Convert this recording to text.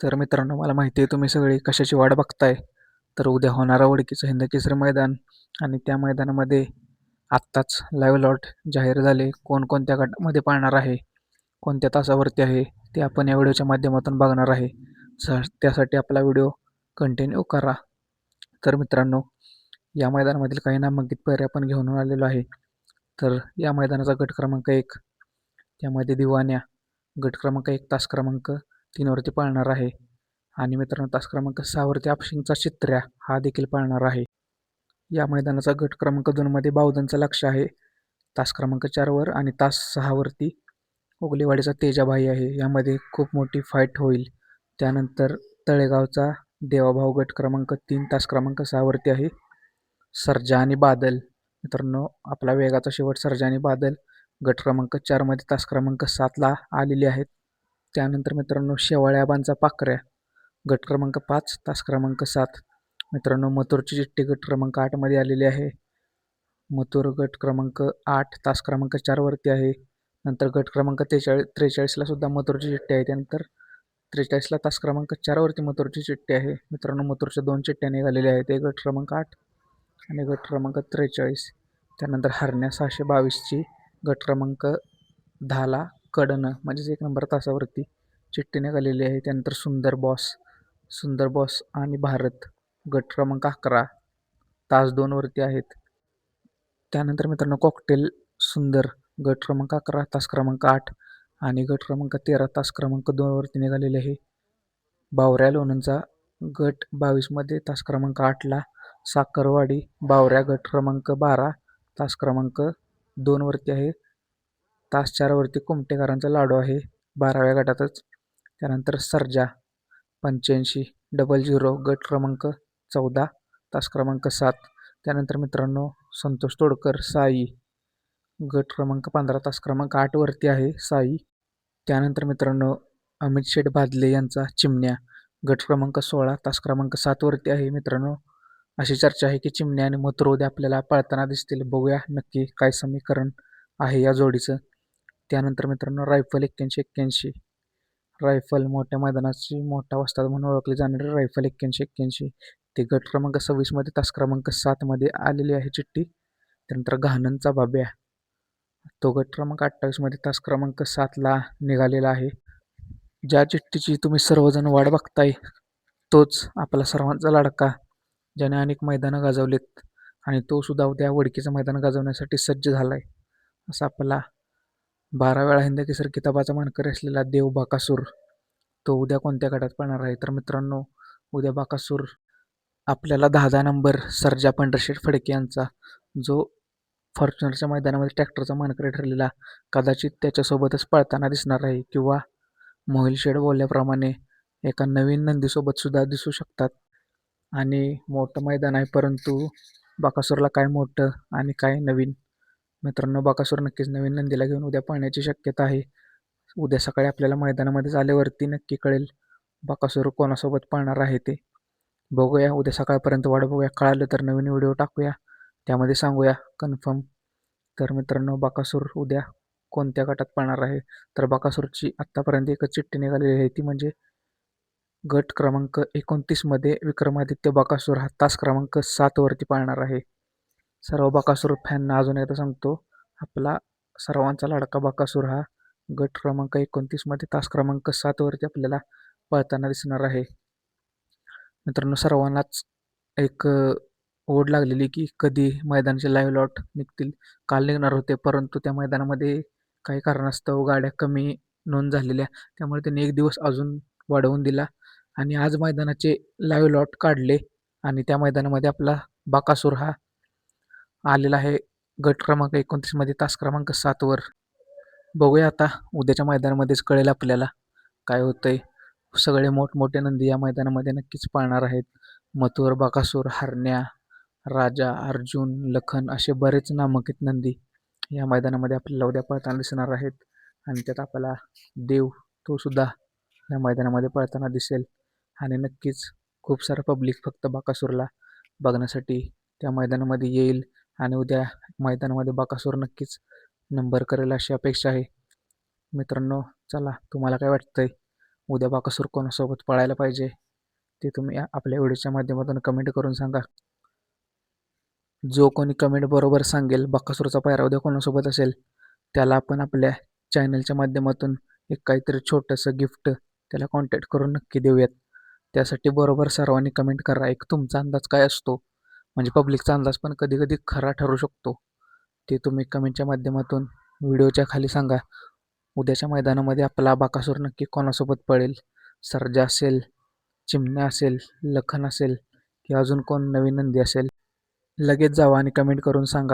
तर मित्रांनो मला माहिती आहे तुम्ही सगळी कशाची वाट बघताय. तर उद्या होणारा ओळखीचं हिंद केसरी मैदान आणि त्या मैदानामध्ये आत्ताच लाईव्ह लॉट जाहीर झाले. कोणकोणत्या गटामध्ये पाळणार आहे? कोणत्या तासावरती आहे? ते आपण या व्हिडिओच्या माध्यमातून बघणार आहे. स त्यासाठी आपला व्हिडिओ कंटिन्यू करा. तर मित्रांनो या मैदानामधील काही नामांकित पैरे आपण घेऊन आलेलो आहे. तर या मैदानाचा गट क्रमांक एक त्यामध्ये दिवाण्या गट क्रमांक एक तास क्रमांक तीनवरती पाळणार आहे. आणि मित्रांनो तास क्रमांक सहावरती आपशिंगचा चित्र्या हा देखील पाळणार आहे. या मैदानाचा गट क्रमांक दोनमध्ये बावधनचं लक्ष आहे. तास क्रमांक चारवर आणि तास सहावरती उगलेवाडीचा तेजाबाई आहे. यामध्ये खूप मोठी फाईट होईल. त्यानंतर तळेगावचा देवाभाऊ गट क्रमांक तीन तास क्रमांक सहावरती आहे. सर्जा आणि बादल. मित्रांनो आपला वेगाचा शेवट सर्जा आणि बादल गट क्रमांक चारमध्ये तास क्रमांक सातला आलेले आहेत. त्यानंतर मित्रांनो शेवाळ्याबांचा पाकऱ्या गट क्रमांक पाच तास क्रमांक सात. मित्रांनो मथुरची चिठ्ठी गट क्रमांक आठमध्ये आलेली आहे. मथुर गट क्रमांक आठ तास क्रमांक चारवरती आहे. नंतर गट क्रमांक त्रेचाळीस त्रेचाळीसला सुद्धा मथुरची चिठ्ठी आहे. त्यानंतर त्रेचाळीसला तास क्रमांक चारवरती मथुरची चिठ्ठी आहे. मित्रांनो मथुरच्या दोन चिठ्ठ्या निघालेल्या आहेत. एक गट क्रमांक आठ आणि गट क्रमांक त्रेचाळीस. त्यानंतर हरण्या सहाशे बावीसची गट क्रमांक दहाला कडनं म्हणजेच एक नंबर तासावरती चिठ्ठी निघालेली आहे. त्यानंतर सुंदर बॉस सुंदर बॉस आणि भारत गट क्रमांक अकरा तास दोनवरती आहेत. त्यानंतर मित्रांनो कॉकटेल सुंदर गट क्रमांक अकरा तास क्रमांक आठ आणि गट क्रमांक तेरा तास क्रमांक दोनवरती निघालेले आहे. बावऱ्या लोणंदचा गट बावीसमध्ये तास क्रमांक आठला. साखरवाडी बावऱ्या गट क्रमांक बारा तास क्रमांक दोनवरती आहे. तास चारवरती कुमटेकरांचा लाडू आहे. बाराव्या गटातच. त्यानंतर सर्जा पंच्याऐंशी डबल झिरो गट क्रमांक चौदा तास क्रमांक सात. त्यानंतर मित्रांनो संतोष तोडकर साई. गट क्रमांक पंधरा तास क्रमांक आठवरती आहे साई. त्यानंतर मित्रांनो अमित शेठ भादले यांचा चिमण्या. गट क्रमांक सोळा तास क्रमांक सातवरती आहे मित्रांनो. अशी चर्चा आहे की चिमण्या आणि मथुर आपल्याला पळताना दिसतील. बघूया नक्की काय समीकरण आहे या जोडीचं. त्यानंतर मित्रांनो रायफल एक्क्याऐंशी एक्क्याऐंशी. रायफल मोठ्या मैदानाची मोठा वस्ताद म्हणून ओळखली जाणारी रायफल एक्क्याऐंशी एक्क्याऐंशी. ते गट क्रमांक सव्वीसमध्ये तास क्रमांक सातमध्ये आलेली आहे चिठ्ठी. त्यानंतर घाणनचा बाब्या. तो गट क्रमांक अठ्ठावीसमध्ये तास क्रमांक सातला निघालेला आहे. ज्या चिठ्ठीची तुम्ही सर्वजण वाट बघताय तोच आपला सर्वांचा लाडका ज्याने अनेक मैदानं गाजवलेत. आणि तो सुद्धा उद्या वडकीचं मैदान गाजवण्यासाठी सज्ज झाला आहे असा आपला बारा वेळा हिंदकेसर किताबाचा मानकरी असलेला देव बाकासूर तो उद्या कोणत्या गटात पडणार आहे? तर मित्रांनो उद्या बाकासूर आपल्याला दहा दहा नंबर सरजा पंढरशेठ फडके यांचा जो फॉर्च्युनरच्या मैदानामध्ये ट्रॅक्टरचा मानकरी ठरलेला कदाचित त्याच्यासोबतच पळताना दिसणार आहे किंवा मोहिल शेड बोलल्याप्रमाणे एका नवीन नंदीसोबत सुद्धा दिसू शकतात. आणि मोठं मैदान आहे परंतु बाकासूरला काय मोठं आणि काय नवीन मित्रांनो बाकासूर नक्कीच नवीन नंदीला घेऊन उद्या पाहण्याची शक्यता आहे. उद्या सकाळी आपल्याला मैदानामध्ये झाल्यावरती नक्की कळेल बाकासूर कोणासोबत पाहणार आहे ते. बघूया उद्या सकाळपर्यंत वाट बघूया. कळालं तर नवीन व्हिडिओ टाकूया. त्यामध्ये सांगूया कन्फर्म. तर मित्रांनो बाकासूर उद्या कोणत्या गटात पाहणार आहे? तर बाकासूरची आत्तापर्यंत एकच चिठ्ठी निघालेली आहे. ती म्हणजे गट क्रमांक एकोणतीसमध्ये विक्रमादित्य बाकासूर हा तास क्रमांक सातवरती पाळणार आहे. सर्व बाकासूर फॅनना अजून एकदा सांगतो आपला सर्वांचा लाडका बाकासूर हा गट क्रमांक एकोणतीसमध्ये तास क्रमांक सातवरती आपल्याला पळताना दिसणार आहे. मित्रांनो सर्वांनाच एक ओढ लागलेली की कधी मैदानाचे लाईव्ह लॉट निघतील काल निघणार होते परंतु त्या मैदानामध्ये काही कारणास्तव गाड्या कमी नोंद झालेल्या त्यामुळे त्यांनी एक दिवस अजून वाढवून दिला आणि आज मैदानाचे लाईव्ह लॉट काढले आणि त्या मैदानामध्ये आपला बाकासूर हा आलेला आहे गट क्रमांक एकोणतीसमध्ये तास क्रमांक सातवर बघूया आता उद्याच्या मैदानामध्येच कळेल आपल्याला काय होतंय. सगळे मोठमोठे नंदी या मैदानामध्ये नक्कीच पाळणार आहेत. मथुर बाकासूर हरण्या राजा अर्जुन लखन असे बरेच नामांकित नंदी या मैदानामध्ये आपल्याला उद्या पळताना दिसणार आहेत. आणि त्यात आपल्याला देव तो सुद्धा या मैदानामध्ये पळताना दिसेल. आणि नक्कीच खूप सारं पब्लिक फक्त बाकासूरला बघण्यासाठी त्या मैदानामध्ये येईल. आणि उद्या मैदानामध्ये बाकासूर नक्कीच नंबर करेल अशी अपेक्षा आहे. मित्रांनो चला तुम्हाला काय वाटतंय? उद्या बाकासूर कोणासोबत पळायला पाहिजे? ते तुम्ही आपल्या व्हिडिओच्या माध्यमातून कमेंट करून सांगा. जो कोणी कमेंट बरोबर सांगेल बकासूरचा पायरा उद्या कोणासोबत असेल त्याला आपण आपल्या चॅनलच्या माध्यमातून एक काहीतरी छोटंसं गिफ्ट त्याला कॉन्टॅक्ट करून नक्की देऊयात. त्यासाठी बरोबर सर्वांनी कमेंट करा. एक तुमचा अंदाज काय असतो? म्हणजे पब्लिकचा अंदाज पण कधी कधी खरा ठरू शकतो. ते तुम्ही कमेंटच्या माध्यमातून व्हिडिओच्या खाली सांगा. उद्याच्या मैदानामध्ये आपला बाकासूर नक्की कोणासोबत पळेल? सर्जा असेल चिमण्या असेल लखन असेल की अजून कोण नवीन नंदी असेल? लगेच जावा आणि कमेंट करून सांगा.